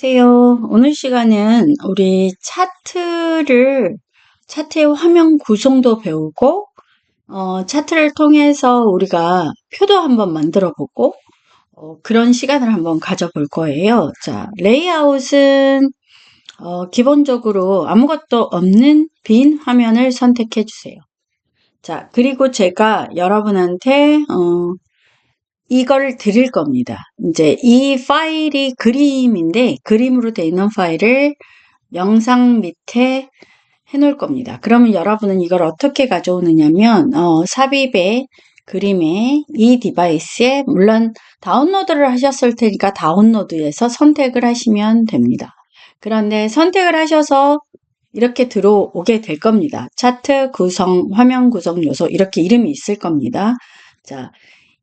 안녕하세요. 오늘 시간은 우리 차트를 차트의 화면 구성도 배우고 어, 차트를 통해서 우리가 표도 한번 만들어 보고 어, 그런 시간을 한번 가져볼 거예요. 자, 레이아웃은 어, 기본적으로 아무것도 없는 빈 화면을 선택해 주세요. 자, 그리고 제가 여러분한테 어, 이걸 드릴 겁니다. 이제 이 파일이 그림인데 그림으로 되어 있는 파일을 영상 밑에 해놓을 겁니다. 그러면 여러분은 이걸 어떻게 가져오느냐면 어, 삽입의 그림에 이 디바이스에 물론 다운로드를 하셨을 테니까 다운로드에서 선택을 하시면 됩니다. 그런데 선택을 하셔서 이렇게 들어오게 될 겁니다. 차트 구성, 화면 구성 요소 이렇게 이름이 있을 겁니다. 자,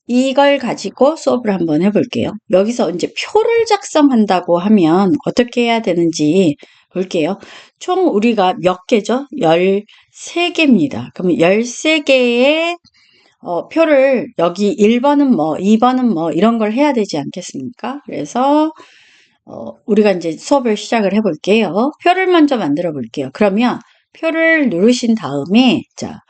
이걸 가지고 수업을 한번 해볼게요. 여기서 이제 표를 작성한다고 하면 어떻게 해야 되는지 볼게요. 총 우리가 몇 개죠? 13개입니다. 그럼 13개의 어, 표를 여기 1번은 뭐, 2번은 뭐 이런 걸 해야 되지 않겠습니까? 그래서 어, 우리가 이제 수업을 시작을 해볼게요. 표를 먼저 만들어 볼게요. 그러면 표를 누르신 다음에 자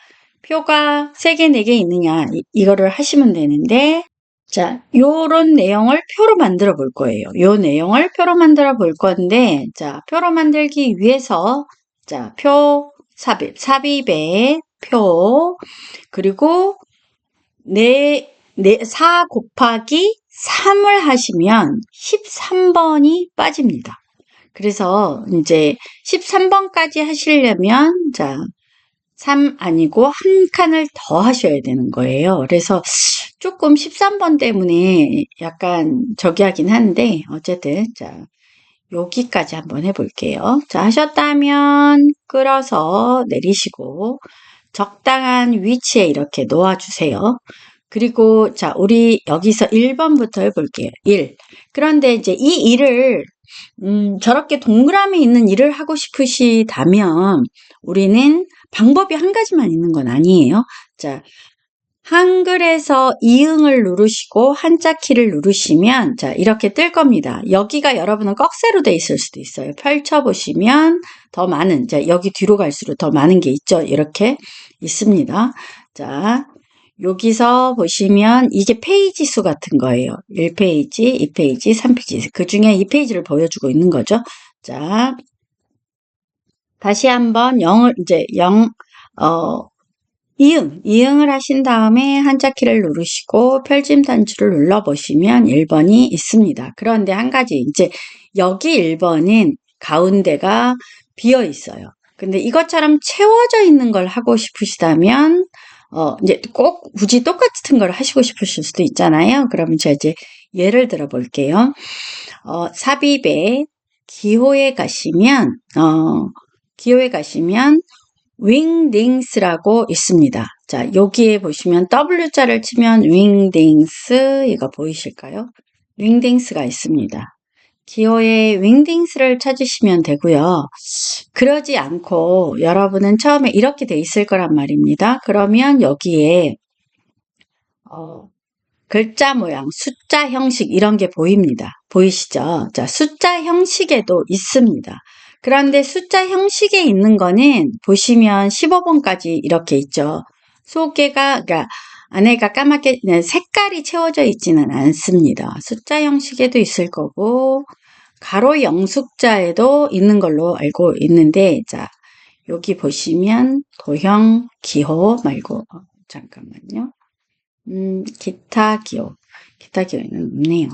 표가 3개, 4개 있느냐 이, 거를 하시면 되는데 자, 요런 내용을 표로 만들어 볼 거예요. 요 내용을 표로 만들어 볼 건데 자, 표로 만들기 위해서 자, 표 삽입, 삽입의 표 그리고 네, 네, 4 곱하기 3을 하시면 13번이 빠집니다. 그래서 이제 13번까지 하시려면 자, 3 아니고 한 칸을 더 하셔야 되는 거예요. 그래서 조금 13번 때문에 약간 저기 하긴 한데 어쨌든 자 여기까지 한번 해볼게요. 자 하셨다면 끌어서 내리시고 적당한 위치에 이렇게 놓아주세요. 그리고 자 우리 여기서 1번부터 해볼게요. 1 그런데 이제 이 1을 음, 저렇게 동그라미 있는 일을 하고 싶으시다면 우리는 방법이 한 가지만 있는 건 아니에요. 자, 한글에서 이응을 누르시고 한자 키를 누르시면 자 이렇게 뜰 겁니다. 여기가 여러분은 꺽쇠로 돼 있을 수도 있어요. 펼쳐보시면 더 많은 자 여기 뒤로 갈수록 더 많은 게 있죠. 이렇게 있습니다. 자 여기서 보시면 이게 페이지 수 같은 거예요. 1페이지, 2페이지, 3페이지 그 중에 2페이지를 보여주고 있는 거죠. 자 다시 한번 0을 이제 0 어, 이응, 이응을 하신 다음에 한자 키를 누르시고 펼침 단추를 눌러 보시면 1번이 있습니다. 그런데 한 가지, 이제 여기 1번은 가운데가 비어 있어요. 근데 이것처럼 채워져 있는 걸 하고 싶으시다면, 어, 이제 꼭 굳이 똑같은 걸 하시고 싶으실 수도 있잖아요. 그러면 제가 이제 예를 들어 볼게요. 어, 삽입에 기호에 가시면, 어, 기호에 가시면 윙딩스라고 있습니다. 자, 여기에 보시면 W자를 치면 윙딩스 이거 보이실까요? 윙딩스가 있습니다. 기호에 윙딩스를 찾으시면 되고요. 그러지 않고 여러분은 처음에 이렇게 돼 있을 거란 말입니다. 그러면 여기에 어, 글자 모양, 숫자 형식 이런 게 보입니다. 보이시죠? 자, 숫자 형식에도 있습니다. 그런데 숫자 형식에 있는 거는 보시면 15번까지 이렇게 있죠. 소개가 그러니까 안에가 까맣게 색깔이 채워져 있지는 않습니다. 숫자 형식에도 있을 거고 가로 영숫자에도 있는 걸로 알고 있는데 자 여기 보시면 도형 기호 말고 어, 잠깐만요. 음, 기타 기호 기타 기호는 없네요.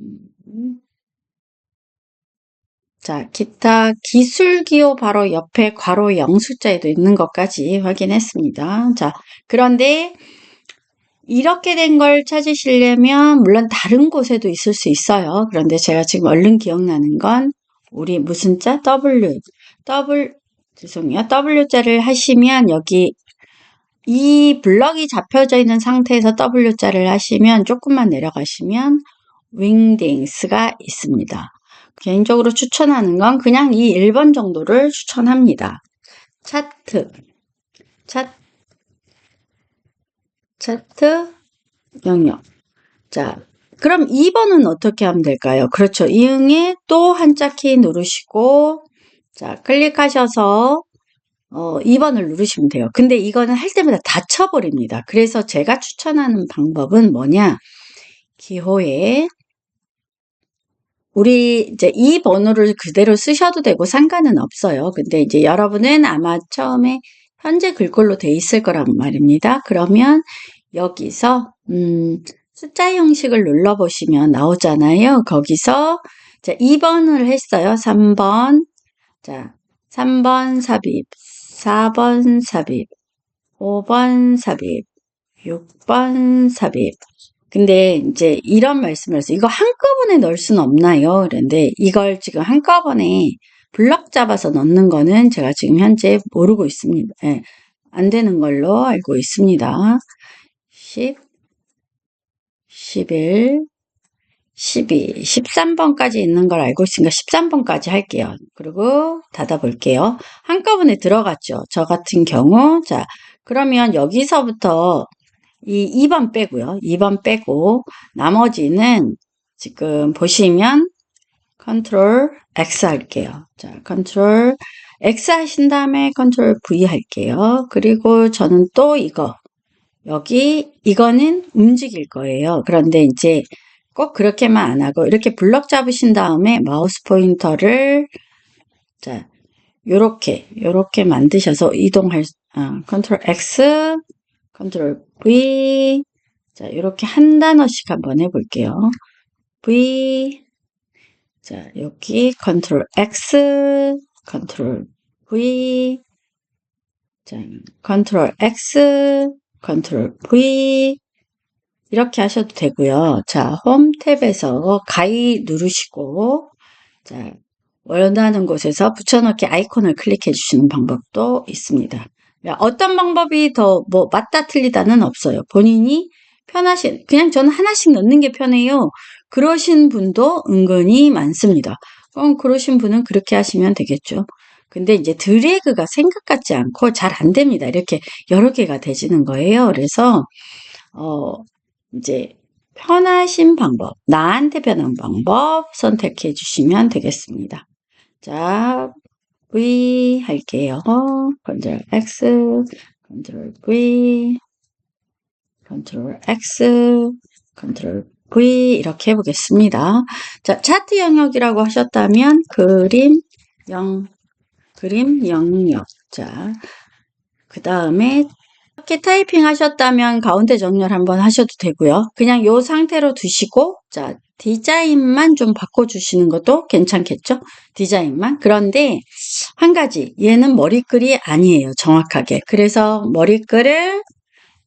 음, 자, 기타 기술기호 바로 옆에 괄호 영숫자에도 있는 것까지 확인했습니다. 자, 그런데 이렇게 된 걸 찾으시려면 물론 다른 곳에도 있을 수 있어요. 그런데 제가 지금 얼른 기억나는 건 우리 무슨 자? W. W, 죄송해요. W자를 하시면 여기 이 블럭이 잡혀져 있는 상태에서 W자를 하시면 조금만 내려가시면 윙딩스가 있습니다. 개인적으로 추천하는 건 그냥 이 1번 정도를 추천합니다. 차트, 차, 차트 영역. 자, 그럼 2번은 어떻게 하면 될까요? 그렇죠. 이응에 또 한자 키 누르시고, 자, 클릭하셔서, 어, 2번을 누르시면 돼요. 근데 이거는 할 때마다 닫혀버립니다. 그래서 제가 추천하는 방법은 뭐냐? 기호에, 우리 이제 이 번호를 그대로 쓰셔도 되고 상관은 없어요. 근데 이제 여러분은 아마 처음에 현재 글꼴로 돼 있을 거란 말입니다. 그러면 여기서, 음, 숫자 형식을 눌러 보시면 나오잖아요. 거기서 자, 2번을 했어요. 3번. 자, 3번 삽입, 4번 삽입, 5번 삽입, 6번 삽입. 근데 이제 이런 말씀을 해서 이거 한꺼번에 넣을 수는 없나요? 그런데 이걸 지금 한꺼번에 블럭 잡아서 넣는 거는 제가 지금 현재 모르고 있습니다. 예, 안 되는 걸로 알고 있습니다. 10, 11, 12, 13번까지 있는 걸 알고 있으니까 13번까지 할게요. 그리고 닫아볼게요. 한꺼번에 들어갔죠. 저 같은 경우. 자, 그러면 여기서부터 이 2번 빼고요. 2번 빼고 나머지는 지금 보시면 컨트롤 X 할게요. 자, 컨트롤 X 하신 다음에 컨트롤 V 할게요. 그리고 저는 또 이거 여기 이거는 움직일 거예요. 그런데 이제 꼭 그렇게만 안 하고 이렇게 블럭 잡으신 다음에 마우스 포인터를 자 요렇게 요렇게 만드셔서 이동할 아, 컨트롤 X 컨트롤 V 자 이렇게 한 단어씩 한번 해볼게요. V 자 여기 컨트롤 X 컨트롤 V 자 컨트롤 X 컨트롤 V 이렇게 하셔도 되고요. 자, 홈 탭에서 가위 누르시고 자, 원하는 곳에서 붙여넣기 아이콘을 클릭해 주시는 방법도 있습니다. 어떤 방법이 더 뭐 맞다 틀리다는 없어요. 본인이 편하신 그냥 저는 하나씩 넣는 게 편해요. 그러신 분도 은근히 많습니다. 그럼 그러신 분은 그렇게 하시면 되겠죠. 근데 이제 드래그가 생각 같지 않고 잘 안 됩니다. 이렇게 여러 개가 되지는 거예요. 그래서 어 이제 편하신 방법, 나한테 편한 방법 선택해 주시면 되겠습니다. 자, V 할게요. 컨트롤 X, 컨트롤 V, 컨트롤 X, 컨트롤 V 이렇게 해보겠습니다. 자, 차트 영역이라고 하셨다면 그림 영 그림 영역. 자, 그 다음에 이렇게 타이핑 하셨다면 가운데 정렬 한번 하셔도 되고요. 그냥 이 상태로 두시고 자 디자인만 좀 바꿔주시는 것도 괜찮겠죠? 디자인만. 그런데 한 가지 얘는 머리글이 아니에요. 정확하게. 그래서 머리글을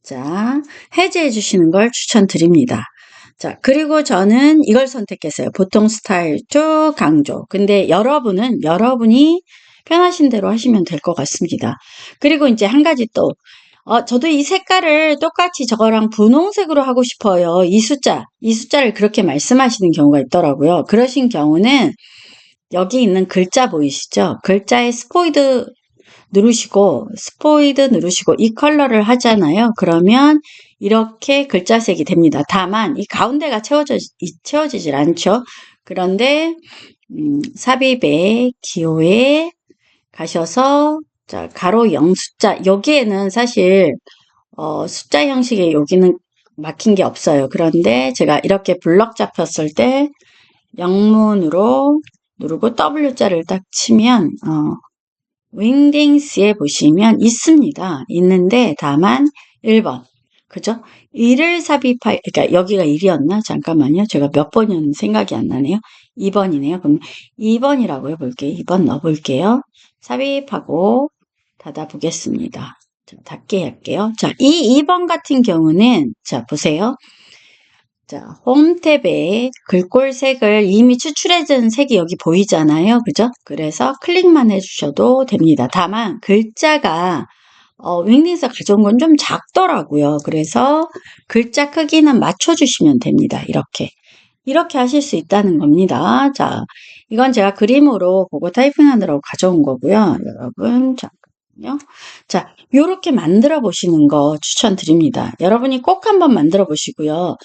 자 해제해 주시는 걸 추천드립니다. 자, 그리고 저는 이걸 선택했어요. 보통 스타일 쭉 강조. 근데 여러분은 여러분이 편하신 대로 하시면 될 것 같습니다. 그리고 이제 한 가지 또, 어, 저도 이 색깔을 똑같이 저거랑 분홍색으로 하고 싶어요. 이 숫자, 이 숫자를 그렇게 말씀하시는 경우가 있더라고요. 그러신 경우는 여기 있는 글자 보이시죠? 글자에 스포이드 누르시고, 스포이드 누르시고, 이 컬러를 하잖아요. 그러면 이렇게 글자색이 됩니다. 다만, 이 가운데가 채워져, 채워지질 않죠. 그런데, 음, 삽입에, 기호에, 가셔서 자 가로 0 숫자 여기에는 사실 어, 숫자 형식의 여기는 막힌 게 없어요. 그런데 제가 이렇게 블럭 잡혔을 때 영문으로 누르고 W자를 딱 치면 어, 윙딩스에 보시면 있습니다. 있는데 다만 1번 그죠? 1을 삽입할 그러니까 여기가 1이었나? 잠깐만요. 제가 몇 번이었는지 생각이 안 나네요. 2번이네요. 그럼 2번이라고 해볼게요. 2번 넣어볼게요. 삽입하고 닫아 보겠습니다. 자, 닫게 할게요. 자, 이 2번 같은 경우는 자, 보세요. 자, 홈 탭에 글꼴 색을 이미 추출해진 색이 여기 보이잖아요. 그죠? 그래서 클릭만 해주셔도 됩니다. 다만 글자가 어, 윙딩에서 가져온 건 좀 작더라고요. 그래서 글자 크기는 맞춰주시면 됩니다. 이렇게. 이렇게 하실 수 있다는 겁니다. 자, 이건 제가 그림으로 보고 타이핑하느라고 가져온 거고요. 여러분, 잠깐만요. 자, 요렇게 만들어 보시는 거 추천드립니다. 여러분이 꼭 한번 만들어 보시고요.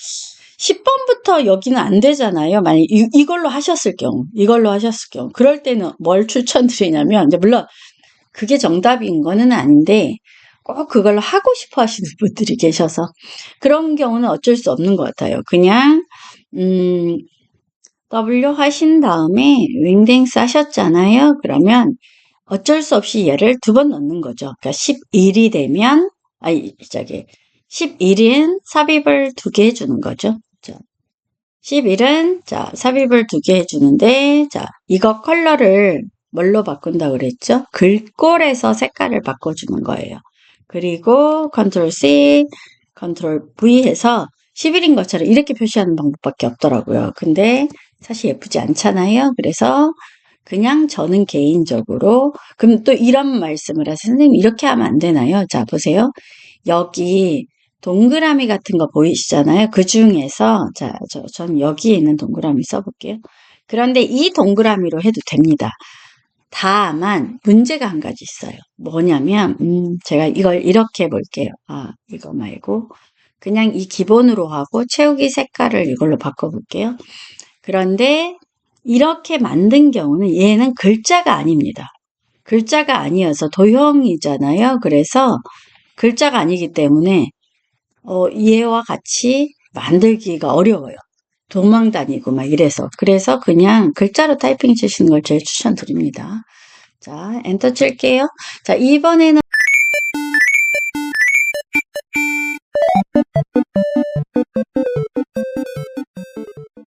10번부터 여기는 안 되잖아요. 만약 이, 이걸로 하셨을 경우, 이걸로 하셨을 경우. 그럴 때는 뭘 추천드리냐면, 이제 물론 그게 정답인 거는 아닌데, 꼭 그걸로 하고 싶어 하시는 분들이 계셔서, 그런 경우는 어쩔 수 없는 것 같아요. 그냥, 음, W 하신 다음에 윙댕스 하셨잖아요. 그러면 어쩔 수 없이 얘를 두 번 넣는 거죠. 그러니까 11이 되면, 아니, 저기, 11인 삽입을 두 개 해주는 거죠. 자, 11은, 자, 삽입을 두 개 해주는데, 자, 이거 컬러를 뭘로 바꾼다 그랬죠? 글꼴에서 색깔을 바꿔주는 거예요. 그리고 컨트롤 C, 컨트롤 V 해서 11인 것처럼 이렇게 표시하는 방법밖에 없더라고요. 근데 사실 예쁘지 않잖아요. 그래서 그냥 저는 개인적으로 그럼 또 이런 말씀을 하세요. 선생님 이렇게 하면 안 되나요? 자 보세요. 여기 동그라미 같은 거 보이시잖아요. 그 중에서 자, 저, 전 여기에 있는 동그라미 써볼게요. 그런데 이 동그라미로 해도 됩니다. 다만 문제가 한 가지 있어요. 뭐냐면 음, 제가 이걸 이렇게 해볼게요. 아 이거 말고 그냥 이 기본으로 하고 채우기 색깔을 이걸로 바꿔볼게요. 그런데 이렇게 만든 경우는 얘는 글자가 아닙니다. 글자가 아니어서 도형이잖아요. 그래서 글자가 아니기 때문에 어, 얘와 같이 만들기가 어려워요. 도망 다니고 막 이래서. 그래서 그냥 글자로 타이핑 치시는 걸 제일 추천드립니다. 자, 엔터 칠게요. 자, 이번에는